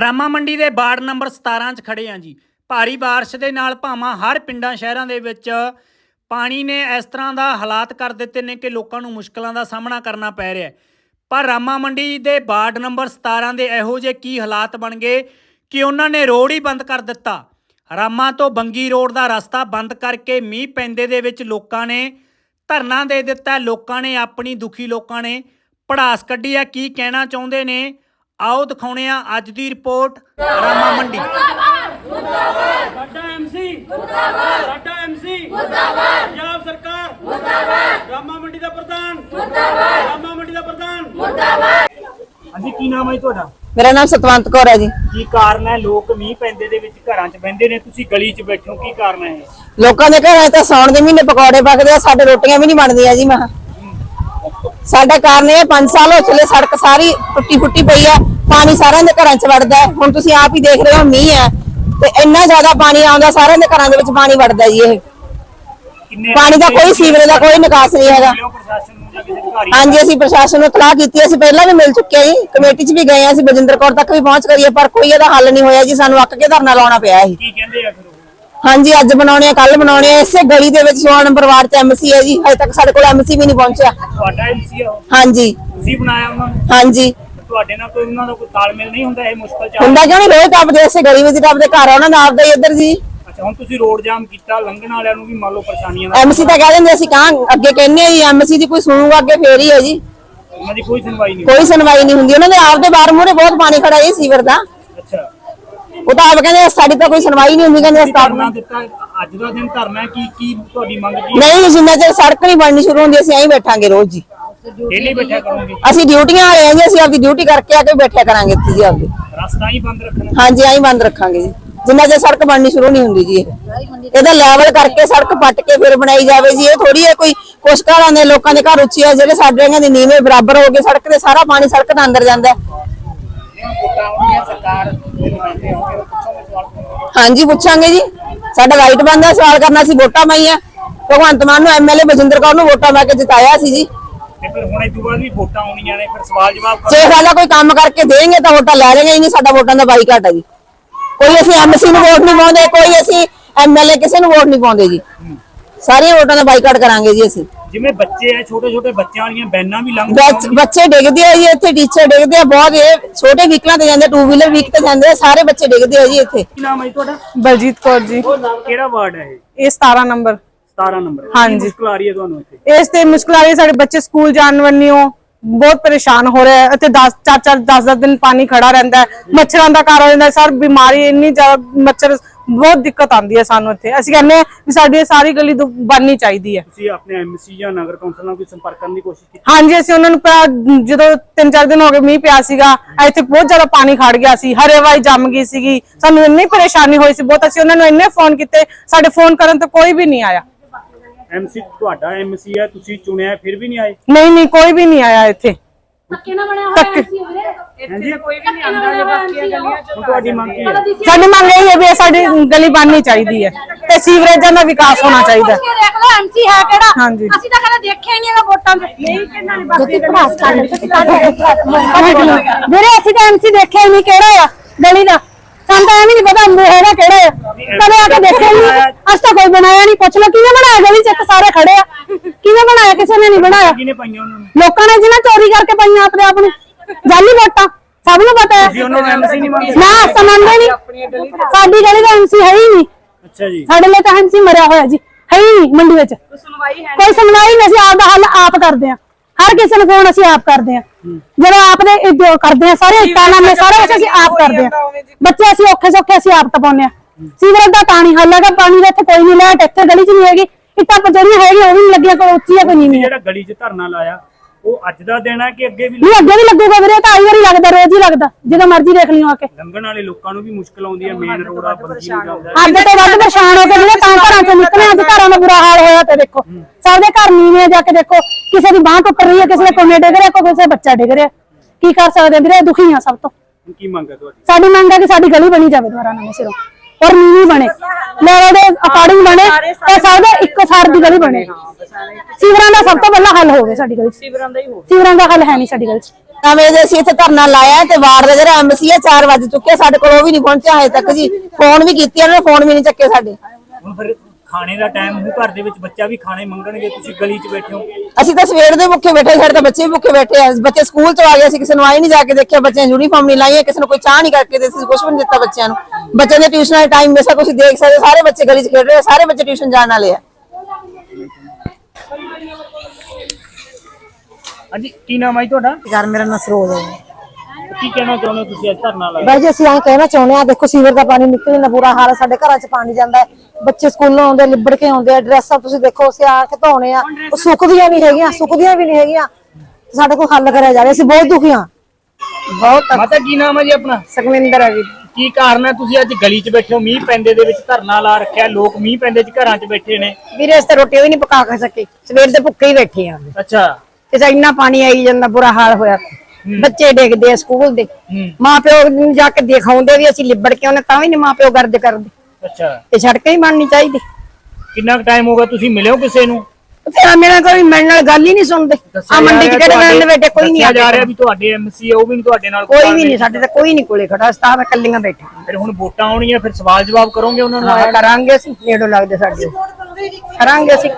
ਰਾਮਾ ਮੰਡੀ ਦੇ ward number 17 'ਚ ਖੜੇ ਆਂ ਜੀ। ਭਾਰੀ ਬਾਰਿਸ਼ ਦੇ ਨਾਲ ਭਾਵਾਂ ਹਰ ਪਿੰਡਾਂ ਸ਼ਹਿਰਾਂ ਦੇ ਵਿੱਚ ਪਾਣੀ ਨੇ ਇਸ ਤਰ੍ਹਾਂ ਦਾ ਹਾਲਾਤ ਕਰ ਦਿੱਤੇ ਨੇ ਕਿ ਲੋਕਾਂ ਨੂੰ ਮੁਸ਼ਕਲਾਂ ਦਾ ਸਾਹਮਣਾ ਕਰਨਾ ਪੈ ਰਿਹਾ ਪਰ ਰਾਮਾ ਮੰਡੀ ਦੇ ਵਾਰਡ ਨੰਬਰ 17 ਦੇ ਇਹੋ ਜਿਹੇ ਕੀ ਹਾਲਾਤ ਬਣ ਗਏ ਕਿ ਉਹਨਾਂ ਨੇ ਰੋਡ ਹੀ ਬੰਦ ਕਰ ਦਿੱਤਾ। ਰਾਮਾ ਤੋਂ ਬੰਗੀ ਰੋਡ ਦਾ ਰਸਤਾ ਬੰਦ ਕਰਕੇ ਮੀਂਹ ਪੈਂਦੇ ਦੇ ਵਿੱਚ ਲੋਕਾਂ ਨੇ ਧਰਨਾ ਦੇ ਦਿੱਤਾ, ਲੋਕਾਂ ਨੇ ਆਪਣੀ ਦੁਖੀ ਲੋਕਾਂ ਨੇ ਪੜਾਸ ਕੱਢੀ ਆ ਕੀ ਕਹਿਣਾ ਚਾਹੁੰਦੇ ਨੇ ਆਓ ਦਿਖਾਉਣੇ ਆ ਅੱਜ ਦੀ ਰਿਪੋਰਟ ਰਾਮਾ ਮੰਡੀ। ਸਾਡਾ ਐਮਸੀ ਮੁਰਦਾਬਾਦ। ਸਾਡਾ ਐਮਸੀ ਮੁਰਦਾਬਾਦ। ਪੰਜਾਬ ਸਰਕਾਰ। ਮੁਰਦਾਬਾਦ। ਰਾਮਾ ਮੰਡੀ ਦਾ ਪ੍ਰਧਾਨ। ਮੁਰਦਾਬਾਦ। ਰਾਮਾ ਮੰਡੀ ਦਾ ਪ੍ਰਧਾਨ। ਹਾਂਜੀ ਕੀ ਨਾਮ ਹੈ ਜੀ ਤੁਹਾਡਾ? ਮੇਰਾ ਨਾਮ ਸਤਵੰਤ ਕੌਰ ਹੈ ਜੀ। ਕੀ ਕਾਰਨ ਹੈ ਲੋਕ ਮੀਂਹ ਪੈਂਦੇ ਦੇ ਵਿੱਚ ਘਰਾਂ 'ਚ ਬਹਿੰਦੇ ਨੇ? ਤੁਸੀਂ ਗਲੀ 'ਚ ਬੈਠੇ ਕੀ ਕਾਰਨ ਹੈ? ਲੋਕਾਂ ਦੇ ਘਰਾਂ 'ਚ ਤਾਂ ਸੌਣ ਦੇ ਮਹੀਨੇ ਪਕੌੜੇ ਪੱਕਦੇ ਆ ਸਾਡੇ ਰੋਟੀਆਂ ਵੀ ਨਹੀਂ ਬਣਦੀਆਂ ਜੀ ਮੈਂ ਸਾਡਾ ਕਾਰਨ ਇਹ 5 ਸਾਲ ਹੋ ਚਲੇ ਸੜਕ ਸਾਰੀ ਟੁੱਟੀ ਫੁੱਟੀ ਪਈ ਆ ਪਾਣੀ ਸਾਰਿਆਂ ਦੇ ਘਰਾਂ 'ਚ ਵੜਦਾ ਹੈ। ਹੁਣ ਤੁਸੀਂ ਆਪ ਹੀ ਦੇਖ ਰਹੇ ਹੋ ਮੀਂਹ ਹੈ ਤੇ ਇੰਨਾ ਜ਼ਿਆਦਾ ਪਾਣੀ ਆਉਂਦਾ ਸਾਰਿਆਂ ਦੇ ਘਰਾਂ ਦੇ ਵਿੱਚ ਪਾਣੀ ਵੜਦਾ ਜੀ ਇਹ। ਪਾਣੀ ਦਾ ਕੋਈ ਸੀਵਰੇਜ ਦਾ ਕੋਈ ਨਿਕਾਸ ਨਹੀਂ ਹੈਗਾ। ਹਾਂਜੀ ਅਸੀਂ ਪ੍ਰਸ਼ਾਸਨ ਨੂੰ ਤਲਾਹ ਕੀਤੀ ਅਸੀਂ ਪਹਿਲਾਂ ਵੀ ਮਿਲ ਚੁੱਕੇ ਹਾਂ ਕਮੇਟੀ 'ਚ ਵੀ ਗਏ ਹਾਂ ਅਸੀਂ ਬਜਿੰਦਰ ਕੌਰ ਤੱਕ ਵੀ ਪਹੁੰਚ ਕਰੀਏ ਪਰ ਕੋਈ ਇਹਦਾ ਹੱਲ ਨਹੀਂ ਹੋਇਆ ਜੀ ਸਾਨੂੰ ਅੱਕ ਕੇ ਧਰਨਾ ਲਾਉਣਾ ਪਿਆ ਸੀ। ਕੀ ਕਹਿੰਦੇ ਆ ਹਾਂਜੀ ਅੱਜ ਬਣਾਉਣੇ ਆ ਕੱਲ ਬਣਾਉਣੇ ਆ। ਇਸੇ ਗਲੀ ਦੇ ਵਿੱਚ 16 ਨੰਬਰ ਵਾਰਡ 'ਚ ਐਮਸੀ ਹੈ ਜੀ। ਹਜੇ ਤੱਕ ਸਾਡੇ ਕੋਲ ਐਮਸੀ ਵੀ ਨਹੀਂ ਪਹੁੰਚਿਆ। ਤੁਹਾਡਾ ਐਮਸੀ ਆ ਉਹ? ਹਾਂਜੀ। ਤੁਸੀਂ ਬਣਾਇਆ ਉਹਨਾਂ ਨੂੰ? ਹਾਂਜੀ। ਤੁਹਾਡੇ ਨਾਲ ਕੋਈ ਉਹਨਾਂ ਦਾ ਕੋਈ ਤਾਲਮੇਲ ਨਹੀਂ ਹੁੰਦਾ ਇਹ ਮੁਸ਼ਕਲ ਚ ਆ? ਹੁੰਦਾ ਕਿਉਂ ਨਹੀਂ? ਰੋਜ਼ ਟੱਪਦੇ ਇਸੇ ਗਲੀ ਵਿੱਚ ਟੱਪਦੇ ਘਰ ਆ ਉਹਨਾਂ ਦਾ ਆਪਦਾ ਹੀ ਇੱਧਰ ਜੀ। ਅੱਛਾ ਹੁਣ ਤੁਸੀਂ ਰੋਡ ਜਾਮ ਕੀਤਾ ਲੰਘਣ ਵਾਲਿਆਂ ਨੂੰ ਵੀ ਮੰਨ ਲਓ ਪਰੇਸ਼ਾਨੀਆਂ ਦਾ ਐਮਸੀ ਤਾਂ ਕਹਿ ਦਿੰਦੇ ਅਸੀਂ ਕਾਂ ਅੱਗੇ ਕਹਿੰਨੇ ਆ ਜੀ ਐਮਸੀ ਦੀ ਕੋਈ ਸੁਣੂਗਾ ਅੱਗੇ ਫੇਰ ਹੀ ਹੈ ਜੀ। ਉਹਨਾਂ ਦੀ ਕੋਈ ਸੁਣਵਾਈ ਨਹੀਂ ਕੋਈ ਸੁਣਵਾਈ ਨਹੀਂ ਹੁੰਦੀ। ਉਹਨਾਂ ਦੇ ਆਪਦੇ ਬਾਹਰ ਮੂਹਰੇ ਬਹੁਤ ਪਾਣੀ ਖੜਾ ਹੈ ਸੀਵਰ ਦਾ। ਅੱਛਾ। ਉਹ ਤਾਂ ਆਪ ਕਹਿੰਦੇ ਸਾਡੀ ਤਾਂ ਕੋਈ ਸੁਣਵਾਈ ਨਹੀਂ ਹੁੰਦੀ ਕਹਿੰਦੇ ਤਾਂ ਧਰਨਾ ਦਿੱਤਾ ਅੱਜ ਦਾ ਦਿਨ ਧਰਨਾ ਹੈ, ਕੀ ਕੀ ਤੁਹਾਡੀ ਮੰਗ ਕੀ ਨਹੀਂ ਜਿੰਨਾ ਚਿਰ ਸੜਕ ਨਹੀਂ ਬਣਨੀ ਸ਼ੁਰੂ ਹੁੰਦੀ ਅਸੀਂ ਐਂ ਬੈਠਾਂਗੇ ਰੋਜ਼ ਜੀ ਡੇਲੀ ਬੈਠਿਆ ਕਰੋਗੇ? ਅਸੀਂ ਡਿਊਟੀਆਂ ਵਾਲੇ ਹਾਂ ਜੀ ਅਸੀਂ ਆਪਦੀ ਡਿਊਟੀ ਕਰਕੇ ਆ ਕੇ ਬੈਠਿਆ ਕਰਾਂਗੇ ਇੱਥੇ ਜੀ ਆਪਦੀ। ਰਸਤਾ ਹੀ ਬੰਦ ਰੱਖਣਾ। ਹਾਂਜੀ ਐਂ ਬੰਦ ਰੱਖਾਂਗੇ ਜੀ। ਜਿੰਨਾ ਚਿਰ ਸੜਕ ਬਣਨੀ ਸ਼ੁਰੂ ਨਹੀਂ ਹੁੰਦੀ ਜੀ ਇਹ। ਇਹਦਾ ਲੈਵਲ ਕਰਕੇ ਸੜਕ ਪੱਟ ਕੇ ਫਿਰ ਬਣਾਈ ਜਾਵੇ ਜੀ। ਇਹ ਥੋੜੀ ਹੈ ਕੋਈ ਕੁਛ ਘਰਾਂ ਦੇ ਲੋਕਾਂ ਦੇ ਘਰ ਉੱਚੀ ਆ ਜਿਹੜੇ ਸਾਡੇ ਇਹਨਾਂ ਦੀ ਨੀਵੇਂ ਬਰਾਬਰ ਹੋ ਕੇ ਸੜਕ ਤੇ ਸਾਰਾ ਪਾਣੀ ਸੜਕ ਦੇ ਅੰਦਰ ਜਾਂਦਾ ਹੈ। ਹਾਂਜੀ ਪੁੱਛਾਂਗੇ ਜੀ। ਸਾਡਾ ਰਾਈਟ ਬਣਦਾ ਸਵਾਲ ਕਰਨਾ ਸੀ ਵੋਟਾਂ ਪਾਈਆਂ। ਭਗਵੰਤ ਮਾਨ ਨੂੰ ਐਮਐਲਏ ਬਜਿੰਦਰ ਕੌਰ ਨੂੰ ਵੋਟਾਂ ਪਾ ਕੇ ਜਿਤਾਇਆ ਸੀ ਜੀ। ਤੇ ਫਿਰ ਹੁਣ ਇਹ ਤੋਂ ਬਾਅਦ ਵੀ ਵੋਟਾਂ ਆਉਣੀਆਂ ਨੇ ਫਿਰ ਸਵਾਲ ਜਵਾਬ ਜੇ ਕਰੋ। ਸਾਡਾ ਕੋਈ ਕੰਮ ਕਰਕੇ ਦੇਣਗੇ ਤਾਂ ਵੋਟਾਂ ਲੈ ਲੈਣਗੇ ਹੀ ਨਹੀਂ ਸਾਡਾ ਵੋਟਾਂ ਦਾ ਬਾਈਕਾਟ ਹੈ ਜੀ। ਕੋਈ ਅਸੀਂ ਐਮਸੀ ਨੂੰ ਵੋਟ ਨਹੀਂ ਪਾਉਂਦੇ ਕੋਈ ਅਸੀਂ ਐਮਐਲਏ ਕਿਸੇ ਨੂੰ ਵੋਟ ਨਹੀਂ ਪਾਉਂਦੇ ਜੀ। ਸਾਰੀਆਂ ਵੋਟਾਂ ਦਾ ਬਾਈਕਾਟ ਕਰਾਂਗੇ ਜੀ ਅਸੀਂ। ਜਿਵੇਂ ਬੱਚੇ ਆ ਛੋਟੇ ਛੋਟੇ ਬੱਚਿਆਂ ਵਾਲੀਆਂ ਬੈਨਾਂ ਵੀ ਲੰਘ ਬੱਚ- ਬੱਚੇ ਡਿੱਗਦੇ ਆ ਜੀ ਇੱਥੇ ਟੀਚਰ ਡਿੱਗਦੇ ਆ ਬਹੁਤ ਇਹ ਛੋਟੇ ਵਹੀਕਲਾਂ ਤੇ ਜਾਂਦੇ ਟੂ ਵੀਲਰ ਵੀਕ ਤੇ ਜਾਂਦੇ ਆ ਸਾਰੇ ਬੱਚੇ ਡਿੱਗਦੇ ਆ ਜੀ ਇੱਥੇ। ਕੀ ਨਾਮ ਹੈ ਜੀ ਤੁਹਾਡਾ? ਬਲਜੀਤ ਕੌਰ ਜੀ। ਕਿਹੜਾ ਵਾਰਡ ਹੈ ਇਹ? ਇਹ 17 ਨੰਬਰ। 17 ਨੰਬਰ। ਹਾਂਜੀ। ਮੁਸ਼ਕਲ ਆ ਰਹੀ ਹੈ ਤੁਹਾਨੂੰ ਇੱਥੇ? ਇਸ ਤੇ ਮੁਸ਼ਕਲ ਆ ਰਹੀ ਹੈ ਸਾਡੇ ਬੱਚੇ ਸਕੂਲ ਜਾਣ ਵੰਨਿਓ ਬਹੁਤ ਪਰੇਸ਼ਾਨ ਹੋ ਰਹੇ ਹੈ ਅਤੇ 10 ਚਾਰ ਚਾਰ 10 10 ਦਿਨ ਪਾਣੀ ਖੜਾ ਰਹਿੰਦਾ ਹੈ ਮੱਛਰਾਂ ਦਾ ਘਰ ਹੋ ਜਾਂਦਾ ਹੈ ਸਰ ਬਿਮਾਰੀ ਇੰਨੀ ਜ਼ਿਆਦਾ ਮੱਛਰ ਬਹੁਤ ਦਿੱਕਤ ਆਉਂਦੀ ਹੈ ਸਾਨੂੰ ਇੱਥੇ। ਅਸੀਂ ਕਹਿੰਦੇ ਹਾਂ ਵੀ ਸਾਡੀ ਇਹ ਸਾਰੀ ਗਲੀ ਦੁ- ਬਣਨੀ ਚਾਹੀਦੀ ਹੈ। ਤੁਸੀਂ ਆਪਣੇ ਐਮਸੀ ਜਾਂ ਨਗਰ ਕੌਂਸਲ ਨਾਲ ਕੋਈ ਸੰਪਰਕ ਕਰਨ ਦੀ ਕੋਸ਼ਿਸ਼ ਕੀਤੀ? ਹਾਂਜੀ ਅਸੀਂ ਉਹਨਾਂ ਨੂੰ ਪਿਆ- ਜਦੋਂ ਤਿੰਨ ਚਾਰ ਦਿਨ ਹੋ ਗਏ ਮੀਂਹ ਪਿਆ ਸੀਗਾ ਇੱਥੇ ਬਹੁਤ ਜ਼ਿਆਦਾ ਪਾਣੀ ਖੜ ਗਿਆ ਸੀ ਹਰੇਵਾਈ ਜੰਮ ਗਈ ਸੀਗੀ। ਸਾਨੂੰ ਇੰਨੀ ਪਰੇਸ਼ਾਨੀ ਹੋਈ ਸੀ ਬਹੁਤ ਅਸੀਂ ਉਹਨਾਂ ਨੂੰ ਇੰਨੇ ਫੋਨ ਕੀਤੇ ਸਾਡੇ ਫੋਨ ਕਰਨ ਤੋਂ ਕੋਈ ਵੀ ਨਹੀਂ ਆਇਆ। ਐਮਸੀ ਤੁਹਾਡਾ ਐਮਸੀ ਹੈ ਤੁਸੀਂ ਚੁਣਿਆ ਹੈ, ਫਿਰ ਵੀ ਨਹੀਂ ਆਏ? ਨਹੀਂ ਨਹੀਂ ਕੋਈ ਵੀ ਨਹੀਂ ਆਇਆ ਇੱਥੇ। ਧੱਕੇ ਨਾਲ ਬਣਿਆ ਹੋਇਆ ਐਮਸੀ ਵੀਰੇ ਹਾਂਜੀ ਕੋਈ ਵੀ ਨਹੀਂ ਆਉਂਦਾ ਜੇ ਬਾਕੀ ਗਲੀਆਂ ਹੁਣ ਤੁਹਾਡੀ ਮੰਗ ਕੀ ਹੈ? ਸਾਡੀ ਮੰਗ ਇਹ ਹੈ ਵੀ ਇਹ ਸਾਡੀ ਗਲੀ ਬਣਨੀ ਚਾਹੀਦੀ ਹੈ ਤੇ ਸੀਵਰੇਜਾਂ ਦਾ ਵਿਕਾਸ ਹੋਣਾ ਚਾਹੀਦਾ ਹੈ। ਦੇਖ ਲਓ ਐਮਸੀ ਹੈ ਕਿਹੜਾ? ਹਾਂਜੀ। ਅਸੀਂ ਤਾਂ ਕਦੇ ਦੇਖਿਆ ਹੀ ਨਹੀਂ ਇਹਦਾ ਵੋਟਾਂ ਚ ਨਹੀਂ ਕਿੰਨਾ ਨੇ ਬਾਕੀ ਵੀਰੇ ਅਸੀਂ ਤਾਂ ਐਮਸੀ ਦੇਖਿਆ ਹੀ ਨਹੀਂ ਕਿਹੜਾ ਆ ਗਲੀ ਦਾ। ਸਾਨੂੰ ਤਾਂ ਐਵੇਂ ਨਹੀਂ ਪਤਾ ਹੈਗਾ ਕਿਹੜਾ ਆ। ਕਦੇ ਆ ਕੇ ਦੇਖਿਆ ਹੀ ਨਹੀਂ। ਅਸ ਤਾਂ ਕੋਈ ਬਣਾਇਆ ਨਹੀਂ। ਪੁੱਛ ਲਓ ਕਿਹਨੇ ਬਣਾਇਆ? ਗਲੀ ਚ ਇੱਕ ਸਾਰੇ ਖੜੇ ਆ। ਕਿਹਨੇ ਬਣਾਇਆ? ਕਿਸੇ ਨੇ ਨਹੀਂ ਬਣਾਇਆ। ਕਿਹਨੇ ਪਾਈਆਂ ਉਹਨਾਂ ਨੂੰ? ਲੋਕਾਂ ਨੇ ਜਿਹਨਾਂ ਚੋਰੀ ਕਰਕੇ ਪਾਈਆਂ ਆਪਣੇ ਆਪ ਨੂੰ। ਜਾਲੀ ਵੋਟਾਂ ਸਭ ਨੂੰ ਪਤਾ ਤੁਸੀਂ ਹੈ ਉਹਨਾਂ ਨੂੰ ਐਮਸੀ ਨਹੀਂ ਮੰਨਦੇ? ਨਾ ਸਮਝਦੇ ਨਹੀਂ। ਸਾਡੀ ਗਲੀ ਦਾ ਐਮਸੀ ਹੈ ਹੀ ਨਹੀਂ। ਅੱਛਾ ਜੀ। ਸਾਡੇ ਲਈ ਤਾਂ ਐਮਸੀ ਮਰਿਆ ਹੋਇਆ ਜੀ ਹੈ ਹੀ ਨਹੀਂ ਮੰਡੀ ਵਿੱਚ। ਕੋਈ ਸੁਣਵਾਈ ਨਹੀਂ। ਅਸੀਂ ਆਪ ਦਾ ਹੱਲ ਆਪ ਕਰਦੇ ਆ ਹਰ ਕਿਸੇ ਨੂੰ ਫੋਨ ਅਸੀਂ ਆਪ ਕਰਦੇ ਆ ਜਦੋਂ ਆਪ ਦੇ ਕਰਦੇ ਆ ਸਾਰੇ ਇੱਟਾਂ ਨਾਮੇ ਸਾਰਾ ਅਸੀਂ ਆਪ ਕਰਦੇ ਆ ਬੱਚੇ ਅਸੀਂ ਔਖੇ ਸੌਖੇ ਅਸੀਂ ਆਪ ਤਪਾਉਂਦੇ ਆ ਸੀਵਰੇਜ ਦਾ ਪਾਣੀ ਹੱਲ ਹੈਗਾ ਪਾਣੀ ਦਾ ਇੱਥੇ ਕੋਈ ਨਹੀਂ ਲੈਟ ਇੱਥੇ ਗਲੀ 'ਚ ਨਹੀਂ ਹੈਗੀ। ਇੱਟਾਂ ਪਰ ਜਿਹੜੀਆਂ ਹੈਗੀਆਂ ਉਹ ਵੀ ਨਹੀਂ ਲੱਗੀਆਂ ਕੋਈ ਉੱਚੀ ਆ ਕੋਈ ਆ। ਜਿਹੜਾ ਗਲੀ 'ਚ ਧਰਨਾ ਲਾਇਆ ਉਹ ਅੱਜ ਦਾ ਦਿਨ ਹੈ ਕਿ ਅੱਗੇ ਵੀ ਨਹੀਂ ਅੱਗੇ ਵੀ ਲੱਗੂਗਾ ਵੀਰੇ ਤਾਂ ਆਈ ਵਾਰੀ ਲੱਗਦਾ ਰੋਜ਼ ਹੀ ਲੱਗਦਾ ਜਦੋਂ ਮਰਜ਼ੀ ਦੇਖ ਲਿਓ ਆ ਕੇ। ਲੰਘਣ ਵਾਲੇ ਲੋਕਾਂ ਨੂੰ ਵੀ ਮੁਸ਼ਕਲ ਆਉਂਦੀ ਹੈ ਮੇਨ ਰੋਡ ਆ ਬੰਦੀ ਨੂੰ ਜਾਂਦਾ ਅੱਧ ਤੋਂ ਵੱਧ ਪਰੇਸ਼ਾਨ ਹੋ ਕੇ ਵੀਰੇ ਤਾਂ ਘਰਾਂ ਚੋਂ ਨਿਕਲੇ ਅੱਜ ਘਰਾਂ ਦਾ ਬੁਰਾ ਹਾਲ ਹੋਇਆ ਤੇ ਦੇਖੋ। ਸਭ ਦੇ ਘਰ ਨੀਵੇਂ ਆ, ਜਾ ਕੇ ਦੇਖੋ ਕਿਸੇ ਦੀ ਬਾਹ ਟੁੱਟ ਰਹੀ ਹੈ ਕਿਸੇ ਦੇ ਕੋਨੇ ਡਿੱਗ ਰਿਹਾ ਕੋਈ ਕਿਸੇ ਬੱਚਾ ਡਿੱਗ ਰਿਹਾ। ਕੀ ਕਰ ਸਕਦੇ ਆ ਵੀਰੇ ਦੁਖੀ ਆ ਸਭ ਤੋਂ। ਕੀ ਮੰਗ ਹੈ ਤੁਹਾਡੀ? ਸਾਡੀ ਮੰਗ ਹੈ ਕਿ ਸਾਡੀ ਗਲੀ ਬਣੀ ਜਾਵੇ ਦੁਬਾਰਾ ਨਵੇਂ ਸਿਰੋਂ। ਔਰ ਨੀਵੀਂ ਬਣੇ। ਲੈਵਲ ਦੇ ਅਕੋਰਡਿੰਗ ਬਣੇ ਤੇ ਸਭ ਦੇ ਇੱਕੋ ਸਾਰ ਦੀ ਗਲੀ ਬਣੇ। ਸੀਵਰਾਂ ਦਾ ਸਭ ਤੋਂ ਪਹਿਲਾਂ ਹੱਲ ਹੋਵੇ ਸਾਡੀ ਗਲੀ 'ਚ। ਸੀਵਰਾਂ ਦਾ ਹੀ ਹੋ ਸੀਵਰਾਂ ਦਾ ਹੱਲ ਹੈ ਨਹੀਂ ਸਾਡੀ ਗਲੀ 'ਚ। ਨਵੇਂ ਦੇ ਅਸੀਂ ਇੱਥੇ ਧਰਨਾ ਲਾਇਆ ਤੇ ਵਾਰਡ ਦਾ ਜਿਹੜਾ ਐਮਸੀ ਹੈ 4 ਵਜੇ ਚੁੱਕਿਆ ਸਾਡੇ ਕੋਲ ਉਹ ਵੀ ਨਹੀਂ ਪਹੁੰਚਿਆ ਹਜੇ ਤੱਕ ਜੀ। ਫੋਨ ਵੀ ਕੀਤੀ ਉਹਨਾਂ ਨੇ ਫੋਨ ਵੀ ਨਹੀਂ ਚੱਕੇ ਸਾਡੇ। ਹੁਣ ਫਿਰ ਖਾਣੇ ਦਾ ਟਾਈਮ ਹੋ ਘਰ ਦੇ ਵਿੱਚ ਬੱਚਾ ਵੀ ਖਾਣੇ ਮੰਗਣਗੇ ਤੁਸੀਂ ਗਲੀ 'ਚ ਬੈਠੇ ਹੋ। ਅਸੀਂ ਤਾਂ ਸਵੇਰ ਦੇ ਭੁੱਖੇ ਬੈਠੇ ਸਾਡੇ ਤਾਂ ਬੱਚੇ ਵੀ ਭੁੱਖੇ ਬੈਠੇ ਆ। ਬੱਚੇ ਸਕੂਲ ਤੋਂ ਆ ਗਏ ਅਸੀਂ ਕਿਸੇ ਨੂੰ ਆਈ ਨਹੀਂ ਜਾ ਕੇ ਦੇਖਿਆ ਬੱਚਿਆਂ ਦੀ ਯੂਨੀਫਾਰਮ ਨਹੀਂ ਲਾਈ ਹੈ ਕਿਸੇ ਨੂੰ ਕੋਈ ਚਾਹ ਨਹੀਂ ਕਰਕੇ ਦਿੱਤੀ ਕੁਝ ਵੀ ਨਹੀਂ ਦਿੱਤਾ ਬੱਚਿਆਂ ਨੂੰ। ਬੱਚਿਆਂ ਦੇ ਟਿਊਸ਼ਨ ਦਾ ਟਾਈਮ ਮੇਸਾ ਤੁਸੀਂ ਦੇਖ ਸਕਦੇ ਹੋ, ਸਾਰੇ ਬੱਚੇ ਗਲੀ 'ਚ ਖੇਡ ਰਹੇ ਆ ਸਾਰੇ ਬੱਚੇ ਟਿਊਸ਼ਨ ਜਾਣ ਵਾਲੇ ਆ। ਹਾਂਜੀ ਕੀ ਨਾਮ ਹੈ ਜੀ ਤੁਹਾਡਾ? ਯਾਰ ਮੇਰਾ ਨਾਂ ਸਰੋਜ ਹੈ ਕੀ ਕਹਿਣਾ ਚਾਹੁੰਦੇ ਹੋ ਤੁਸੀਂ ਅੱਜ ਧਰਨਾ ਲਾਇਆ ਬਾਈ ਜੀ ਅਸੀਂ ਐਂ ਕਹਿਣਾ ਚਾਹੁੰਦੇ ਆ ਦੇਖੋ ਸੀਵਰ ਦਾ ਪਾਣੀ ਨਿਕਲ ਜਾਂਦਾ ਬੁਰਾ ਹਾਲ ਹੈ ਸਾਡੇ ਘਰਾਂ 'ਚ ਪਾਣੀ ਜਾਂਦਾ ਹੈ। ਬੱਚੇ ਸਕੂਲੋਂ ਆਉਂਦੇ ਲਿਬੜ ਕੇ ਆਉਂਦੇ ਆ ਡਰੈਸਾਂ ਤੁਸੀਂ ਦੇਖੋ ਅਸੀਂ ਆ ਕੇ ਧੋਣੇ ਆ। ਉਹ ਸੁੱਕਦੀਆਂ ਨਹੀਂ ਹੈਗੀਆਂ ਸੁੱਕਦੀਆਂ ਵੀ ਨਹੀਂ ਹੈਗੀਆਂ। ਸਾਡੇ ਕੋਲ ਹੱਲ ਕਰਿਆ ਜਾ ਰਿਹਾ ਅਸੀਂ ਬਹੁਤ ਦੁਖੀ ਹਾਂ। ਬਹੁਤ ਮਾਤਾ ਕੀ ਨਾਮ ਹੈ ਜੀ ਆਪਣਾ? ਸੁਖਵਿੰਦਰ ਹੈ ਜੀ। ਕੀ ਕਾਰਨ ਹੈ? ਤੁਸੀਂ ਅੱਜ ਗਲੀ 'ਚ ਬੈਠੇ ਹੋ ਮੀਂਹ ਪੈਂਦੇ ਦੇ ਵਿੱਚ ਧਰਨਾ ਲਾ ਰੱਖਿਆ ਲੋਕ ਮੀਂਹ ਪੈਂਦੇ 'ਚ ਘਰਾਂ 'ਚ ਬੈਠੇ ਨੇ। ਵੀਰੇ ਇਸ ਤੇ ਰੋਟੀ ਵੀ ਨਹੀਂ ਪਕਾ ਕੇ ਸਕੇ। ਸਵੇਰ ਦੇ ਭੁੱਖੇ ਹੀ ਬੈਠੇ ਆ ਅੱਛਾ। ਤੇ ਇੰਨਾ ਪਾਣੀ ਆਈ ਜਾਂਦਾ ਬੁਰਾ ਹਾਲ ਹੋਇਆ। ਬੱਚੇ ਡਿੱਗਦੇ ਆ ਸਕੂਲ ਦੇ। ਮਾਂ ਪਿਓ ਨੂੰ ਜਾ ਕੇ ਦਿਖਾਉਂਦੇ ਵੀ ਅਸੀਂ ਲਿਬੜ ਕੇ ਆਉਨੇ ਤਾਂ ਵੀ ਨਹੀਂ ਮਾਂ ਪਿਓ ਗਰਜ ਕਰਦੇ। ਅੱਛਾ। ਤੇ ਸੜਕਾਂ ਹੀ ਬਣਨੀ ਚਾਹੀਦੀ। ਕਿੰਨਾ ਟਾਈਮ ਹੋ ਗਿਆ? ਤੁਸੀਂ ਮਿਲਿਓ ਕਿਸੇ ਨੂੰ? ਤੇ ਮੇਰੇ ਕੋਈ ਮੇਰੇ ਨਾਲ ਗੱਲ ਹੀ ਨਹੀਂ ਸੁਣਦੇ। ਆ ਮੰਡੀ ਚ ਕਿਹੜੇ ਵੇਲੇ ਬੈਠੇ ਕੋਈ ਨਹੀਂ ਦੱਸਿਆ ਜਾ ਆ ਰਿਹਾ ਵੀ ਤੁਹਾਡੇ ਐਮਸੀ ਉਹ ਵੀ ਨਹੀਂ ਤੁਹਾਡੇ ਨਾਲ ਕੋਈ ਵੀ ਨਹੀਂ ਸਾਡੇ ਤੇ ਕੋਈ ਨਹੀਂ ਕੋਲੇ ਖੜਾ ਸਤਾਂ ਮੈਂ ਕੱਲੀਆਂ ਬੈਠਾ। ਫਿਰ ਹੁਣ ਵੋਟਾਂ ਆਉਣੀਆਂ ਫਿਰ ਸਵਾਲ ਜਵਾਬ ਕਰੋਗੇ ਉਹਨਾਂ ਨੂੰ ਕਰਾਂਗੇ ਅਸੀਂ ਨੇੜੋਂ ਲੱਗਦੇ ਸਾਡੇ ਕਰਾਂਗੇ ਅਸੀਂ।